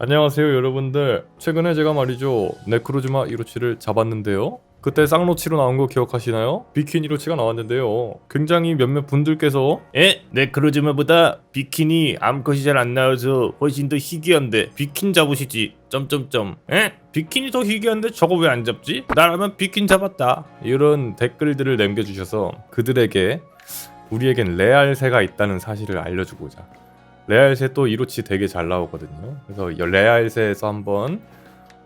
안녕하세요 여러분들 최근에 제가 말이죠 네크로즈마 이로치를 잡았는데요 그때 쌍로치로 나온 거 기억하시나요? 비킨 이로치가 나왔는데요 굉장히 몇몇 분들께서 에? 네크로즈마보다 비킨이 암컷이 잘 안 나와서 훨씬 더 희귀한데 비킨 잡으시지 점점점 에? 비킨이 더 희귀한데 저거 왜 안 잡지? 나라면 비킨 잡았다 이런 댓글들을 남겨주셔서 그들에게 우리에겐 레알새가 있다는 사실을 알려주고자 레알새 또 이로치 되게 잘 나오거든요. 그래서 이 레알새에서 한번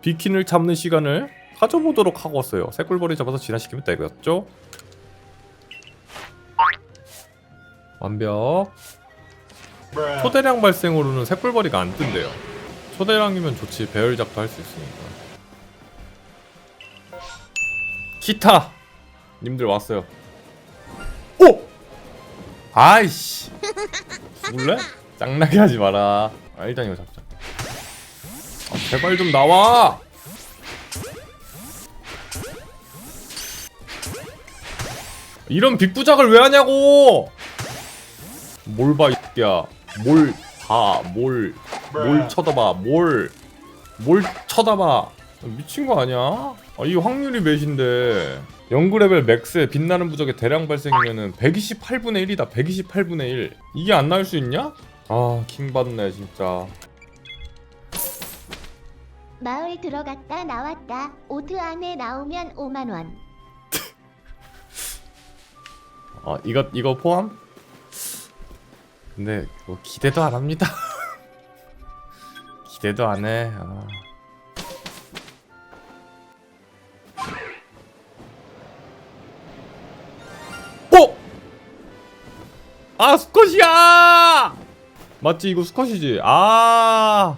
비킨을 잡는 시간을 가져보도록 하고 왔어요. 새꿀벌이 잡아서 진화시키면 되겠죠? 완벽. 초대량 발생으로는 새꿀벌이가 안 뜬대요. 초대량이면 좋지 배열작도 할 수 있으니까. 기타! 님들 왔어요. 오! 아이씨! 죽을래? 짱나게 하지 마라. 아, 일단 이거 잡자. 아, 제발 좀 나와. 이런 빅부작을 왜 하냐고. 뭘 봐, 이야. 뭘 봐, 뭘, 뭘 쳐다봐, 뭘, 뭘 쳐다봐. 미친 거 아니야? 아, 이 확률이 몇인데. 연구 레벨 맥스에 빛나는 부적의 대량 발생이면은 128분의 1이다. 128분의 1. 이게 안 나올 수 있냐? 아, 킹받네, 진짜. 마을 들어갔다 나왔다. 오트 안에 나오면 5만 원. 아, 이거, 이거 포함? 근데, 뭐, 기대도 안 합니다. 기대도 안 해. 아. 오! 아, 수컷이야! 맞지? 이거 수컷이지? 아!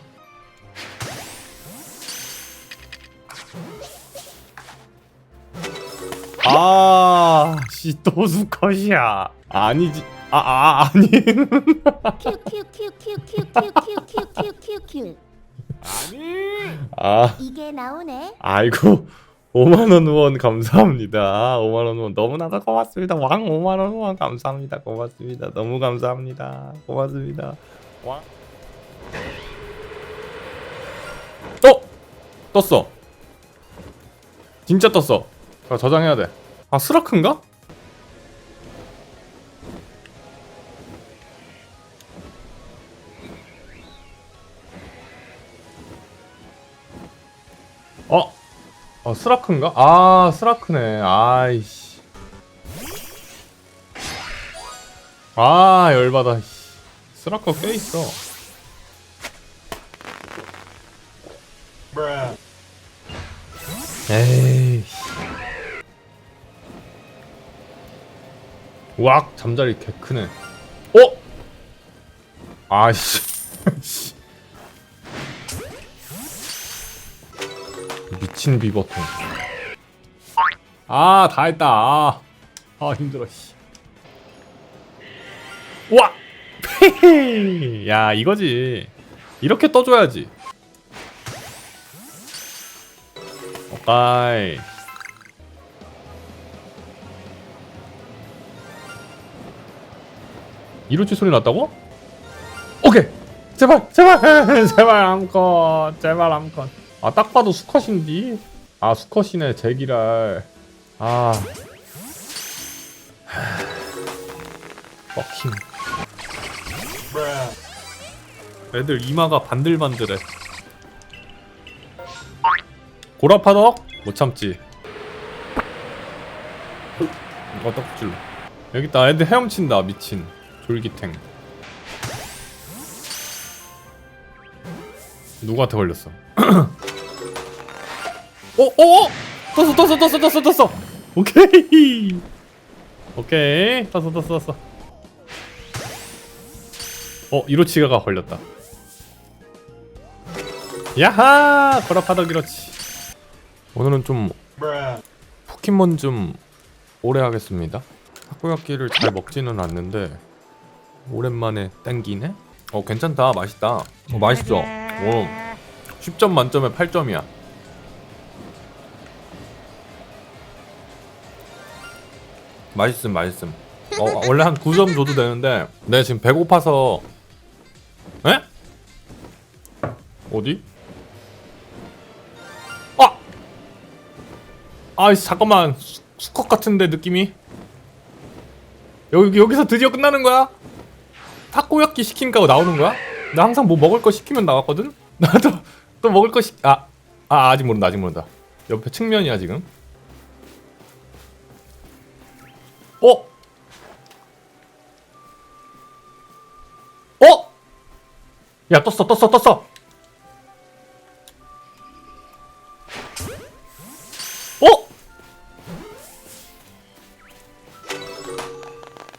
아, 씨, 또 수컷이야. 아니지. 아, 아, 아니. 큐큐큐큐큐큐큐큐큐큐큐. 아, 이게 나오네. 아이고. 5만원 후원 감사합니다. 5만원 후원 너무나도 고맙습니다. 왕 5만원 후원 감사합니다. 고맙습니다. 너무 감사합니다. 고맙습니다. 왕. 어! 떴어. 진짜 떴어. 아, 저장해야 돼. 아, 스라크인가? 어? 어 스라크인가? 아 스라크네 아이씨 아 열받아 씨. 스라크 꽤 있어 에이 왁 잠자리 개 크네 어? 아이씨 씨. 미친 비버통 아 다 했다 아, 아 힘들어 씨. 와! 야 이거지. 이렇게 떠줘야지. 오까이. 이로치 소리 났다고? 오케이. 제발 제발. 제발 암컷. 제발 암컷. 아 딱 봐도 수컷인디? 아 수컷이네 제기랄. 아. 뻑킹 애들 이마가 반들반들해. 고라파덕? 못 참지. 이거 떡줄로 여기 있다 애들 헤엄친다 미친. 졸기탱. 누구한테 걸렸어? 어? 어? 어? 떴어 떴어 떴어 떴어 떴어. 오케이. 오케이. 떴어 떴어 떴어. 어 이로치가가 걸렸다 야하! 거라파덕 이로치 오늘은 좀 포켓몬 좀 오래 하겠습니다. 타코야끼를 잘 먹지는 않는데 오랜만에 땡기네? 어 괜찮다. 맛있다. 어 맛있어. 오 10점 만점에 8점이야. 맛있음 맛있음. 어 원래 한 9점 줘도 되는데 내가 지금 배고파서. 에? 어디? 아이씨 잠깐만 수, 수컷 같은데 느낌이 여기 여기서 드디어 끝나는 거야? 타코야끼 시킨가 나오는 거야? 나 항상 뭐 먹을 거 시키면 나왔거든? 나도 또 먹을 거 시... 아, 아 아직 모른다 아직 모른다 옆에 측면이야 지금 어? 어? 야 떴어 떴어 떴어 어?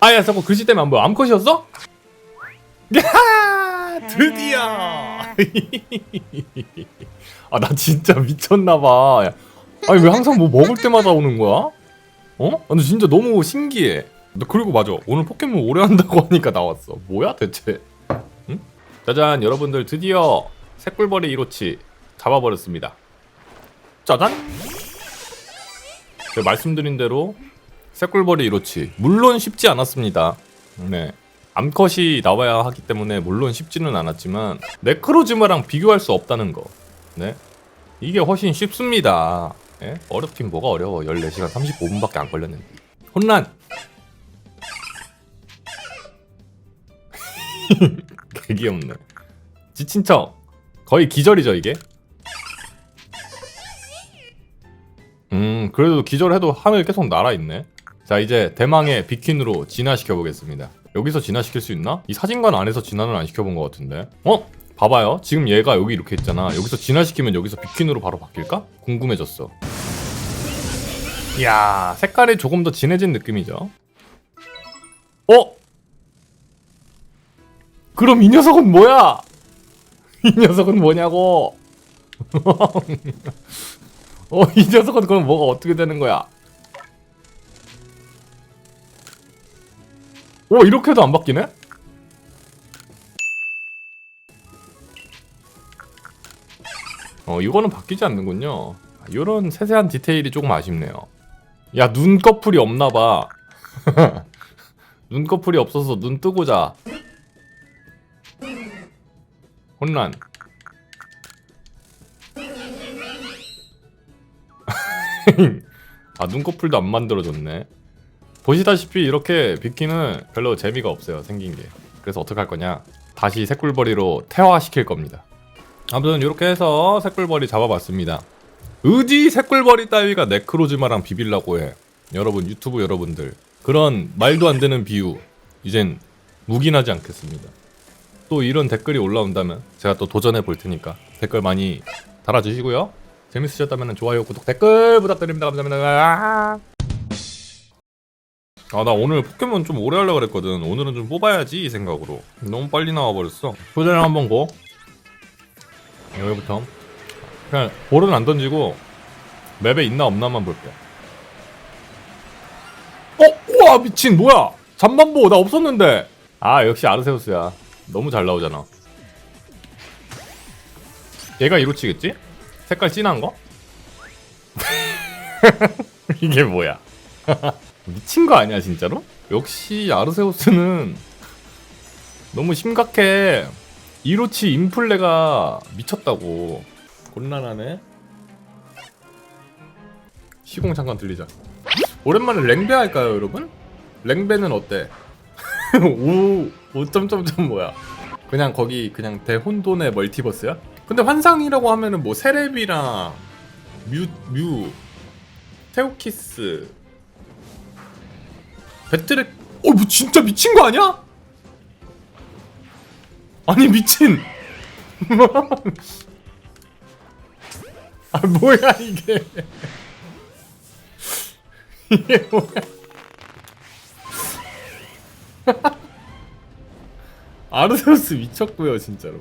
아야 자꾸 글씨 때문에 안 보여. 암컷이었어? 야 드디어. 아 나 진짜 미쳤나봐. 아니 왜 항상 뭐 먹을 때마다 오는 거야? 어? 아, 근데 진짜 너무 신기해. 나 그리고 맞아. 오늘 포켓몬 오래 한다고 하니까 나왔어. 뭐야 대체? 응? 짜잔 여러분들 드디어 새꿀벌이 이로치 잡아버렸습니다. 짜잔! 제가 말씀드린 대로 새꿀벌이 이로치 물론 쉽지 않았습니다. 네. 암컷이 나와야 하기 때문에 물론 쉽지는 않았지만 네크로즈마랑 비교할 수 없다는 거. 네? 이게 훨씬 쉽습니다. 예? 어렵긴 뭐가 어려워. 14시간 35분밖에 안 걸렸는데. 혼란! 개 귀엽네. 지친 척. 거의 기절이죠 이게? 음 그래도 기절해도 하늘 계속 날아있네 자 이제 대망의 비퀸으로 진화시켜 보겠습니다 여기서 진화시킬 수 있나? 이 사진관 안에서 진화는 안 시켜본 것 같은데 어? 봐봐요 지금 얘가 여기 이렇게 있잖아 여기서 진화시키면 여기서 비퀸으로 바로 바뀔까? 궁금해졌어 이야 색깔이 조금 더 진해진 느낌이죠 어? 그럼 이 녀석은 뭐야? 이 녀석은 뭐냐고 어, 이 녀석은 그럼 뭐가 어떻게 되는 거야? 오, 이렇게도 안 바뀌네? 어, 이거는 바뀌지 않는군요. 이런 세세한 디테일이 조금 아쉽네요. 야, 눈꺼풀이 없나봐. 눈꺼풀이 없어서 눈 뜨고 자. 혼란. 아 눈꺼풀도 안 만들어졌네 보시다시피 이렇게 비키는 별로 재미가 없어요 생긴 게. 그래서 어떻게 할 거냐? 다시 새꿀벌이로 태화시킬 겁니다. 아무튼 이렇게 해서 새꿀벌이 잡아봤습니다. 의지 새꿀벌이 따위가 네크로즈마랑 비빌라고 해. 여러분 유튜브 여러분들. 그런 말도 안 되는 비유. 이젠 묵인하지 않겠습니다. 또 이런 댓글이 올라온다면 제가 또 도전해 볼 테니까 댓글 많이 달아주시고요. 재밌으셨다면 좋아요, 구독, 댓글 부탁드립니다. 감사합니다. 아, 나 오늘 포켓몬 좀 오래 하려고 그랬거든. 오늘은 좀 뽑아야지 이 생각으로. 너무 빨리 나와버렸어. 소전을 한번 고. 여기부터. 그냥 볼은 안 던지고 맵에 있나 없나만 볼게. 어? 우와 미친 뭐야? 잠만보 나 없었는데. 아 역시 아르세우스야. 너무 잘 나오잖아. 얘가 이로 치겠지? 색깔 진한 거? 이게 뭐야? 미친 거 아니야 진짜로? 역시 아르세우스는 너무 심각해. 이로치 인플레가 미쳤다고. 곤란하네. 시공 잠깐 들리자. 오랜만에 랭베 할까요, 여러분? 랭베는 어때? 오, 오점점점 뭐야? 그냥 거기 그냥 대혼돈의 멀티버스야? 근데 환상이라고 하면은 뭐 세레비랑 뮤, 뮤, 테오키스, 배트랙, 어, 뭐 진짜 미친 거 아니야? 아니 미친. 아 뭐야 이게? 이게 뭐야? 아르세우스 미쳤고요 진짜로.